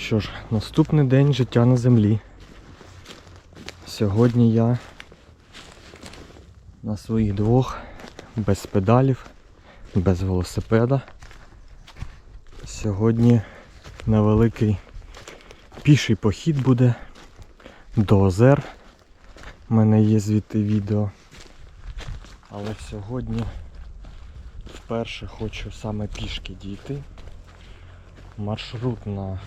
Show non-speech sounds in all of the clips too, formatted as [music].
Що ж, наступний день життя на землі. Сьогодні я на своїх двох, без педалів, без велосипеда. Сьогодні невеликий піший похід буде до озер. У мене є звідти відео. Але сьогодні вперше хочу саме пішки дійти. Маршрут на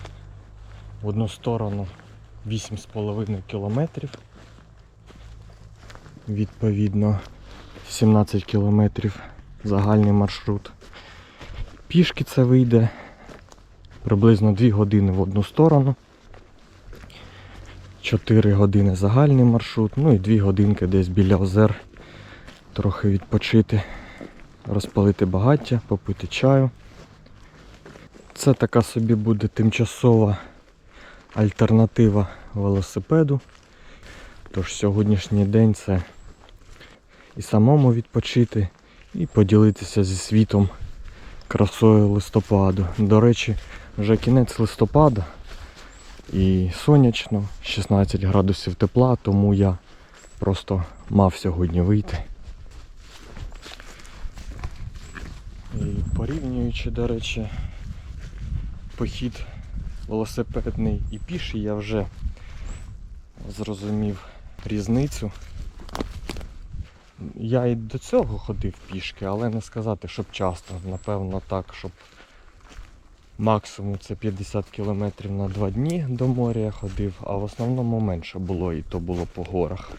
в одну сторону 8,5 кілометрів. Відповідно 17 кілометрів загальний маршрут. Пішки це вийде приблизно 2 години в одну сторону. 4 години загальний маршрут, ну і 2 годинки десь біля озер. Трохи відпочити, розпалити багаття, попити чаю. Це така собі буде тимчасова альтернатива велосипеду. Тож сьогоднішній день це і самому відпочити, і поділитися зі світом красою листопаду. До речі, вже кінець листопада і сонячно, 16 градусів тепла, тому я просто мав сьогодні вийти. І порівнюючи, до речі, похід велосипедний і піший, я вже зрозумів різницю. Я і до цього ходив пішки, але не сказати, щоб часто. Напевно так, щоб максимум це 50 км на 2 дні до моря я ходив, а в основному менше було і то було по горах.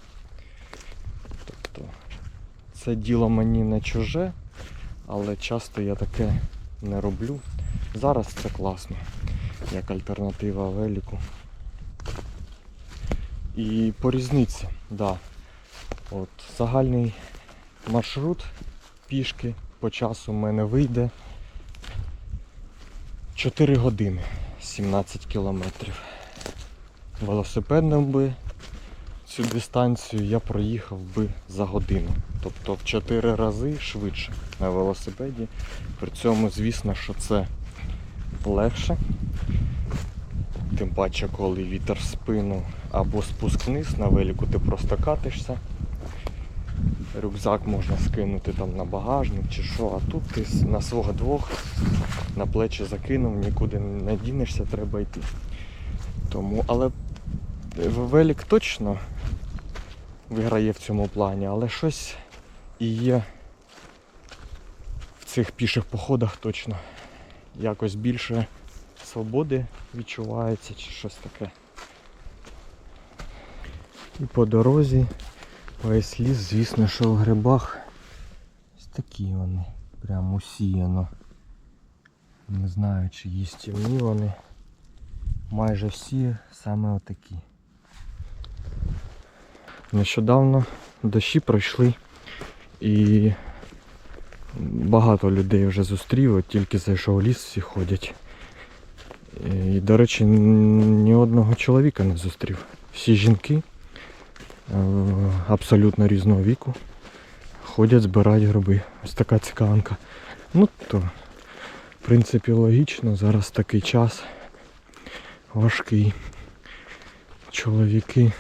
Тобто це діло мені не чуже, але часто я таке не роблю. Зараз це класно, як альтернатива велику. І по різниці, да. От, загальний маршрут пішки по часу в мене вийде 4 години 17 кілометрів. Велосипедом би цю дистанцію я проїхав би за годину. Тобто в 4 рази швидше на велосипеді. При цьому, звісно, що це легше. Тим паче, коли вітер в спину або спуск вниз на велику, ти просто катишся. Рюкзак можна скинути там на багажник чи що, а тут ти на свого двох на плечі закинув, нікуди не дінешся, треба йти. Тому, але велик точно виграє в цьому плані, але щось і є в цих піших походах точно якось більше свободи відчувається чи щось таке. І по дорозі весь ліс, звісно, що в грибах. Ось такі вони. Прям усіяно. Не знаю, чи їстівні вони. Майже всі саме отакі. Нещодавно дощі пройшли і багато людей вже зустрів, от тільки зайшов ліс, всі ходять. І, до речі, ні одного чоловіка не зустрів. Всі жінки е, абсолютно різного віку ходять, збирають гриби. Ось така цікавинка. Ну то, в принципі, логічно, зараз такий час важкий. Чоловіки.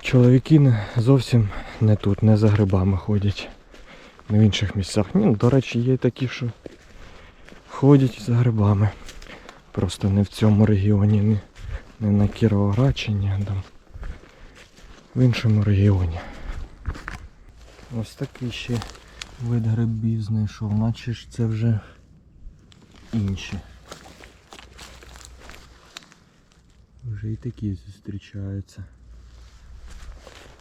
Чоловіки зовсім не тут, не за грибами ходять. Не в інших місцях. Ні, до речі, є такі, що ходять за грибами. Просто не в цьому регіоні, не, не на Кіровоградщині, а там в іншому регіоні. Ось такий ще вид грибів знайшов, наче ж це вже інші. Вже і такі зустрічаються.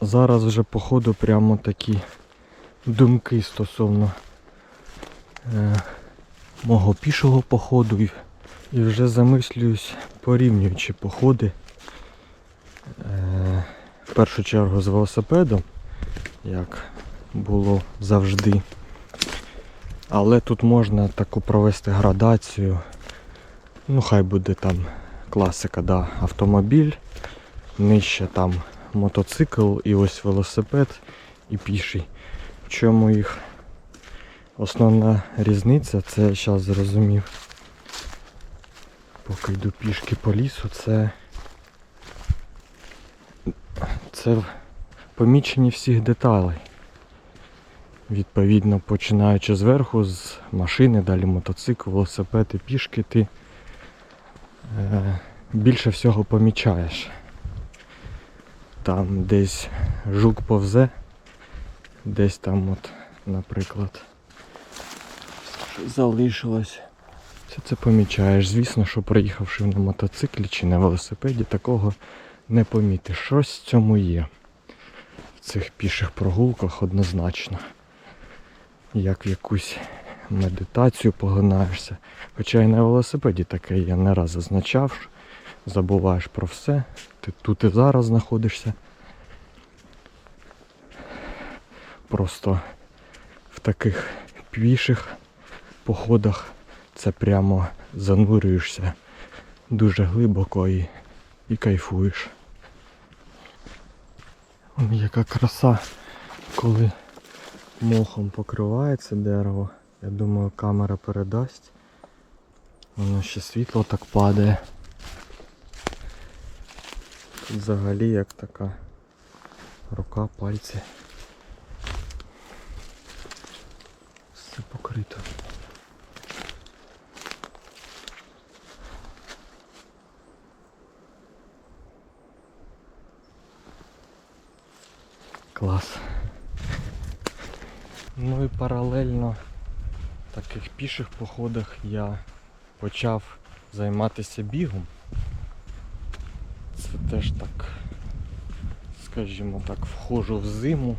Зараз вже походу прямо такі думки стосовно е, мого пішого походу і, вже замислююсь, порівнюючи походи. Е, в першу чергу з велосипедом, як було завжди. Але тут можна таку провести градацію. Ну, хай буде там класика, да, автомобіль, нижче там мотоцикл і ось велосипед і піший. В чому їх основна різниця, це я зараз зрозумів. поки йду пішки по лісу, це. Це помічені всіх деталей. Відповідно, починаючи зверху, з машини, далі мотоцикл, велосипед і пішки, ти е, більше всього помічаєш. Там десь жук повзе, десь там, от, наприклад, залишилось. Все це помічаєш. Звісно, що приїхавши на мотоциклі чи на велосипеді, такого не помітиш. Щось в цьому є. В цих піших прогулках однозначно. Як в якусь медитацію поглинаєшся. Хоча і на велосипеді таке я не раз зазначав, забуваєш про все. Ти тут і зараз знаходишся. Просто в таких піших походах це прямо занурюєшся дуже глибоко і, і кайфуєш. Вон яка краса, коли мохом покривається дерево. Я думаю, камера передасть. Воно ще світло так падає. Тут взагалі як така рука, пальці. Все покрито. Клас. Ну і паралельно в таких піших походах я почав займатися бігом. Це теж так, скажімо так, входжу в зиму,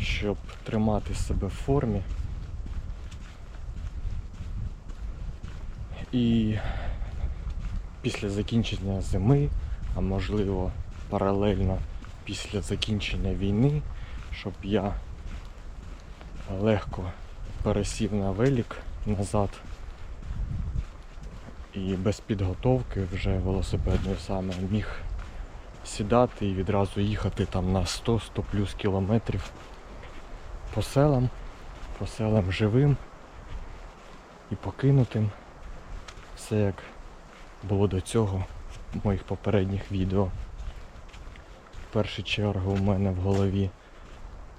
щоб тримати себе в формі. І після закінчення зими, а можливо паралельно після закінчення війни, щоб я легко пересів на велик назад і без підготовки вже велосипедної саме міг сідати і відразу їхати там на 100-100 плюс кілометрів по селам, по селам живим і покинутим. Все як було до цього в моїх попередніх відео. Першу чергу у мене в голові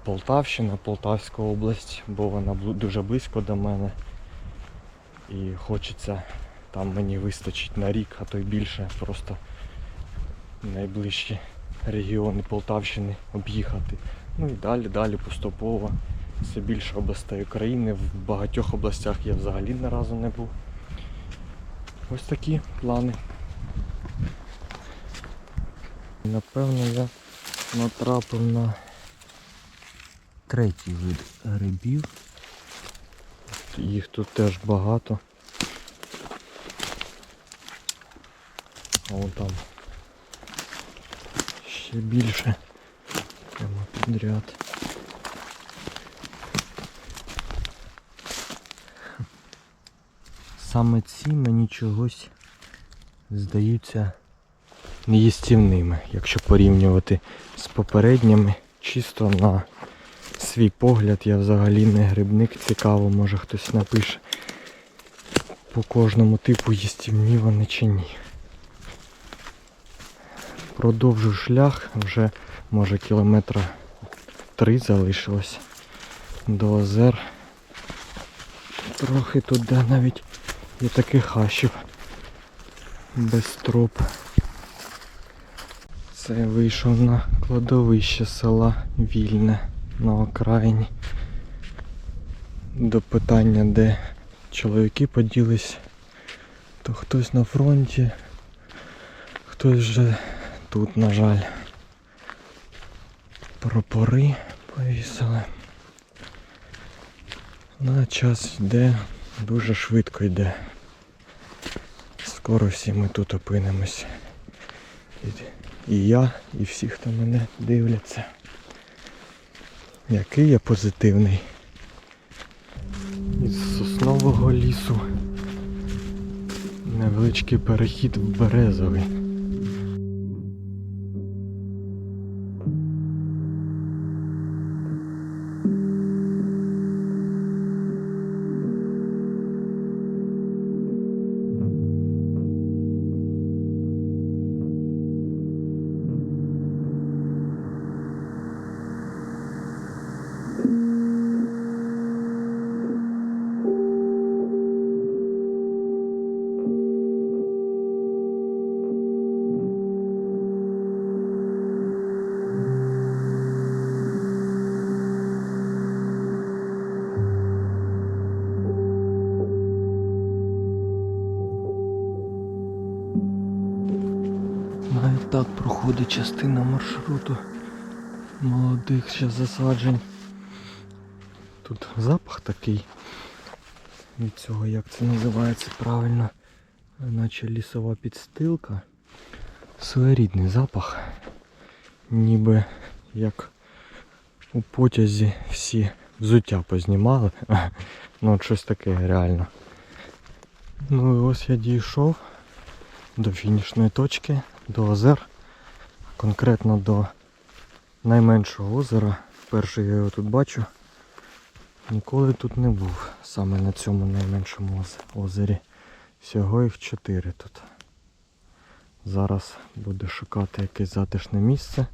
Полтавщина, Полтавська область, бо вона дуже близько до мене. І хочеться там мені вистачить на рік, а то й більше просто найближчі регіони Полтавщини об'їхати. Ну і далі, далі поступово все більше областей України. В багатьох областях я взагалі ні разу не був. Ось такі плани. Напевно, я натрапив на третій вид грибів. Їх тут теж багато. А вон там ще більше. Прямо підряд. Саме ці мені чогось здаються неїстівними, якщо порівнювати з попередніми. Чисто на свій погляд я взагалі не грибник. Цікаво, може хтось напише по кожному типу їстівні вони чи ні. Продовжу шлях, вже може кілометра три залишилось до озер. Трохи тут де навіть є таких хащів без троп. Це вийшов на кладовище села Вільне на окраїні. До питання, де чоловіки поділись, то хтось на фронті, хтось вже тут, на жаль. Прапори повісили. На час йде, дуже швидко йде. Скоро всі ми тут опинимось. І, я, і всі, хто мене дивляться. Який я позитивний. Із соснового лісу. Невеличкий перехід в березовий. Проходить частина маршруту молодих ще засаджень. Тут запах такий від цього, як це називається правильно, наче лісова підстилка. Своєрідний запах, ніби як у потязі всі взуття познімали. [laughs] Ну от щось таке реально. Ну і ось я дійшов до фінішної точки, до озер, конкретно до найменшого озера. Вперше я його тут бачу. Ніколи тут не був, саме на цьому найменшому оз- озері. Всього їх чотири тут. Зараз буду шукати якесь затишне місце,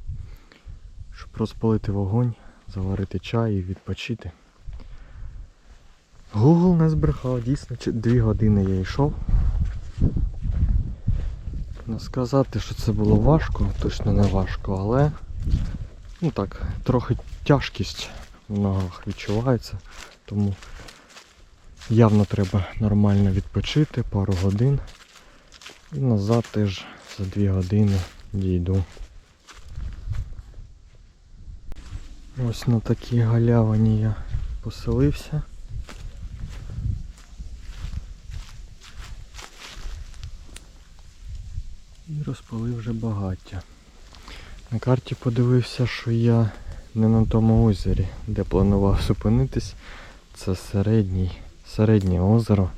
щоб розпалити вогонь, заварити чай і відпочити. Google не збрехав, дійсно, чи- дві години я йшов. Не сказати, що це було важко, точно не важко, але ну так, трохи тяжкість в ногах відчувається, тому явно треба нормально відпочити пару годин. І назад теж за дві години дійду. Ось на такій галявині я поселився. І розпалив вже багаття. На карті подивився, що я не на тому озері, де планував зупинитись. Це середній, середнє озеро.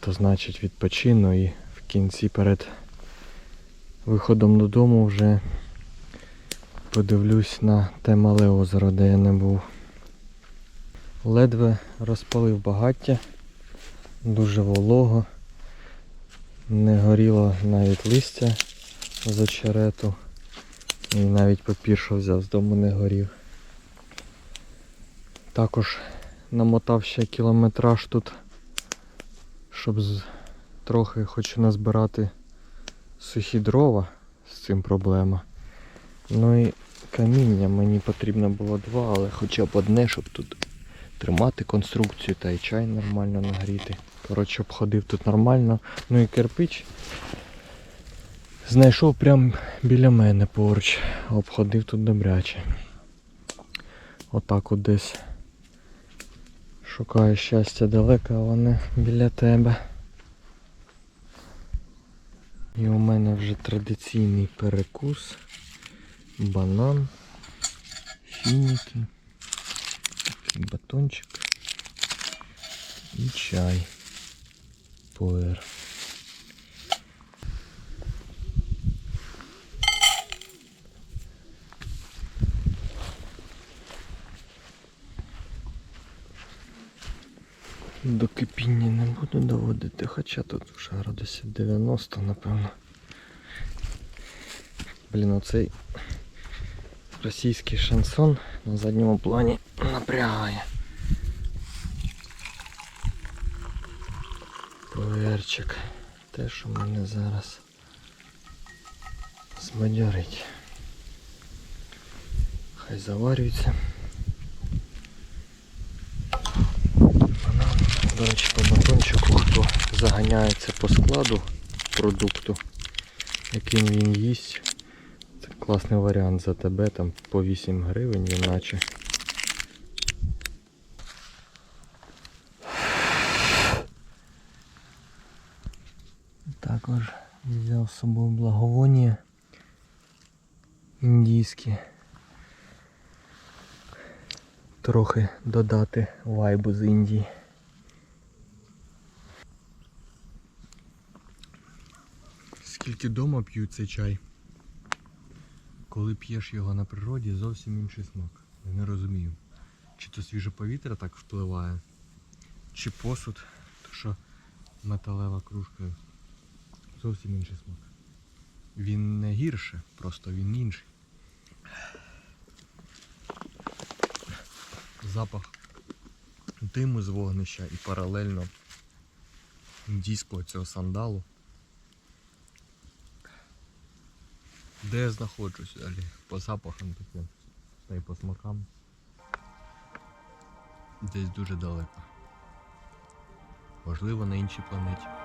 То значить відпочину і в кінці перед виходом додому вже подивлюсь на те мале озеро, де я не був. Ледве розпалив багаття, дуже волого. Не горіло навіть листя з очерету. І навіть папір, що взяв з дому не горів. Також намотав ще кілометраж тут, щоб трохи хочу назбирати сухі дрова, з цим проблема. Ну і каміння мені потрібно було два, але хоча б одне, щоб тут тримати конструкцію та й чай нормально нагріти. Коротше, обходив тут нормально. Ну і кирпич знайшов прямо біля мене поруч. Обходив тут добряче. Отак от десь шукаю щастя далеко, а воно біля тебе. І у мене вже традиційний перекус. Банан, фініки, батончик і чай. Пуер. До кипіння не буду доводити, хоча тут вже градусів 90, напевно. Блін, оцей російський шансон на задньому плані напрягає. Поверчик. Те, що мене зараз збадьорить. Хай заварюється. Банан. До речі, по батончику, хто заганяється по складу продукту, яким він їсть. Це класний варіант за тебе, там по 8 гривень, іначе. Також взяв з собою благовоння індійське. Трохи додати вайбу з Індії. Скільки дома п'ю цей чай? Коли п'єш його на природі, зовсім інший смак. Я не розумію. Чи то свіже повітря так впливає, чи посуд, то що металева кружка зовсім інший смак. Він не гірше, просто він інший. Запах диму з вогнища і паралельно індійського цього сандалу. Де я знаходжусь далі? По запахам таким та й по смакам. Десь дуже далеко. Можливо на іншій планеті.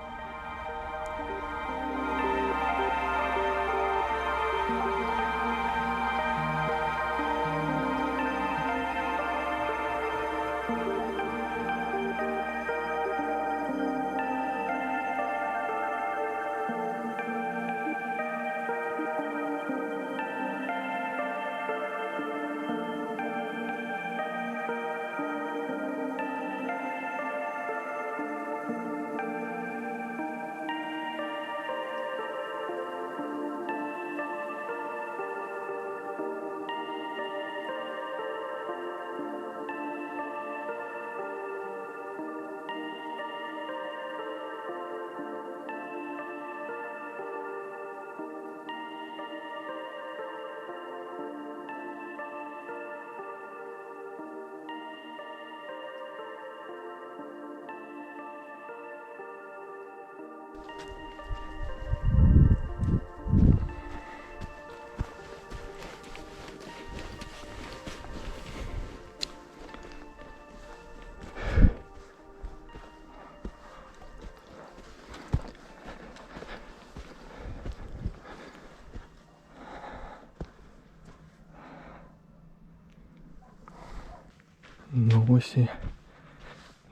Ну ось і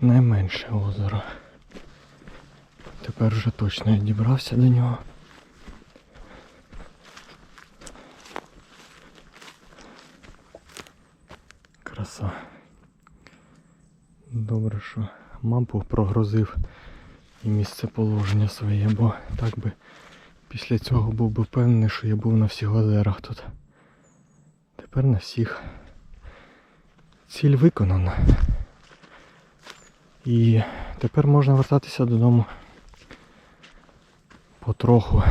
найменше озеро. Тепер вже точно я дібрався до нього. Краса. Добре, що мапу прогрузив і місце положення своє, бо так би після цього був би впевнений, що я був на всіх озерах тут. Тепер на всіх. Ціль виконана. І тепер можна вертатися додому. Потроху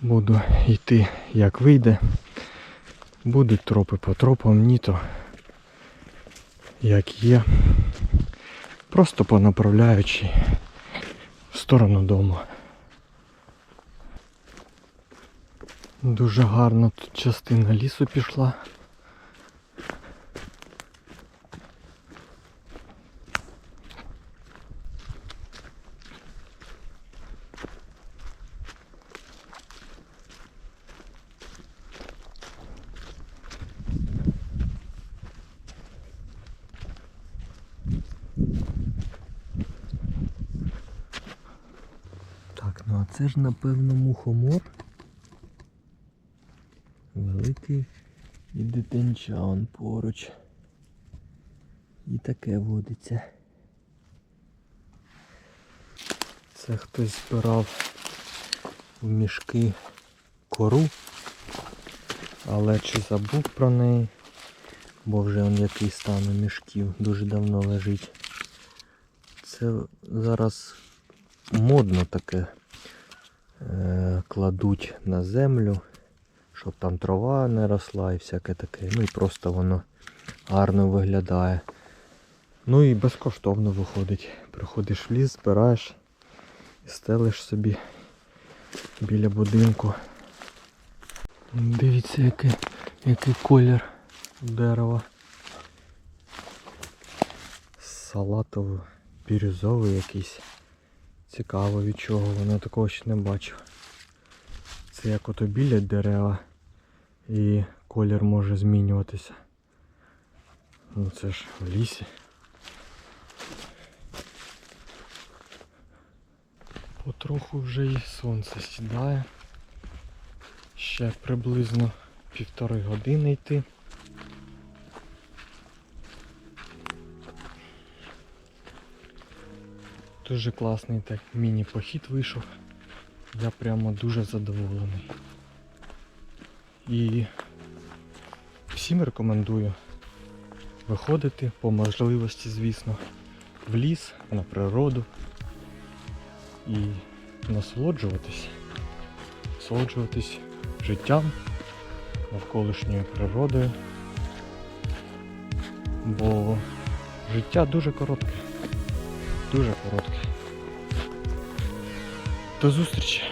буду йти як вийде. Будуть тропи по тропам, ні то як є. Просто понаправляючи в сторону дому. Дуже гарно тут частина лісу пішла. Так, ну а це ж напевно мухомор. Великий і дитинча он поруч. І таке водиться. Це хтось збирав в мішки кору, але чи забув про неї, бо вже он який стан у мішків дуже давно лежить. Це зараз модно таке кладуть на землю, щоб там трава не росла і всяке таке. Ну і просто воно гарно виглядає. Ну і безкоштовно виходить. Приходиш в ліс, збираєш і стелиш собі біля будинку. Дивіться, який, який колір дерева. Салатовий, бірюзовий якийсь. Цікаво від чого, воно такого ще не бачив. Це як ото біля дерева і колір може змінюватися. Ну це ж в лісі. Потроху вже і сонце сідає. Ще приблизно півтори години йти. Дуже класний так міні-похід вийшов. Я прямо дуже задоволений. І всім рекомендую виходити по можливості, звісно, в ліс, на природу і насолоджуватись. Насолоджуватись життям, навколишньою природою. Бо життя дуже коротке. Дуже коротке. До зустрічі!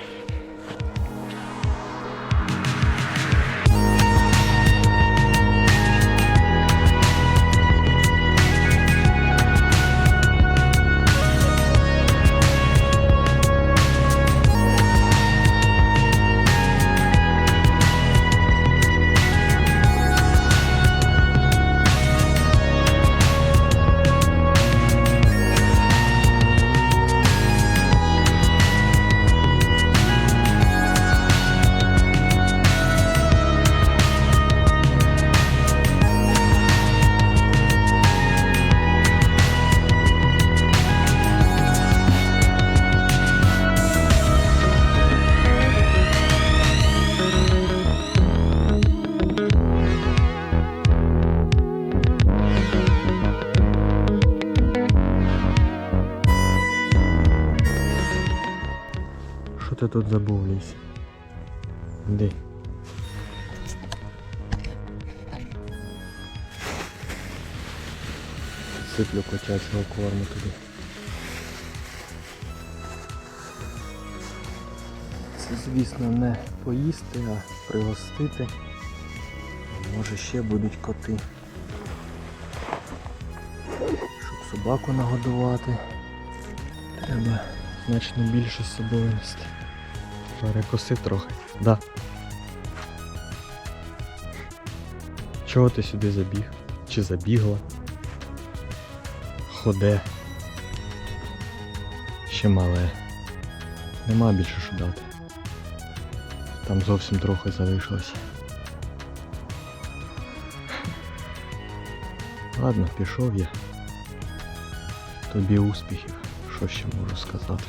Ти тут забув лісі? Іди. Сиплю котячого корму туди. Це, звісно, не поїсти, а пригостити. Може ще будуть коти. Щоб собаку нагодувати. Треба значно більше з. Перекоси трохи. Да. Чого ти сюди забіг? Чи забігла? Ходе. Ще мале. Нема більше що дати. Там зовсім трохи залишилось. Ладно, пішов я. Тобі успіхів, що ще можу сказати.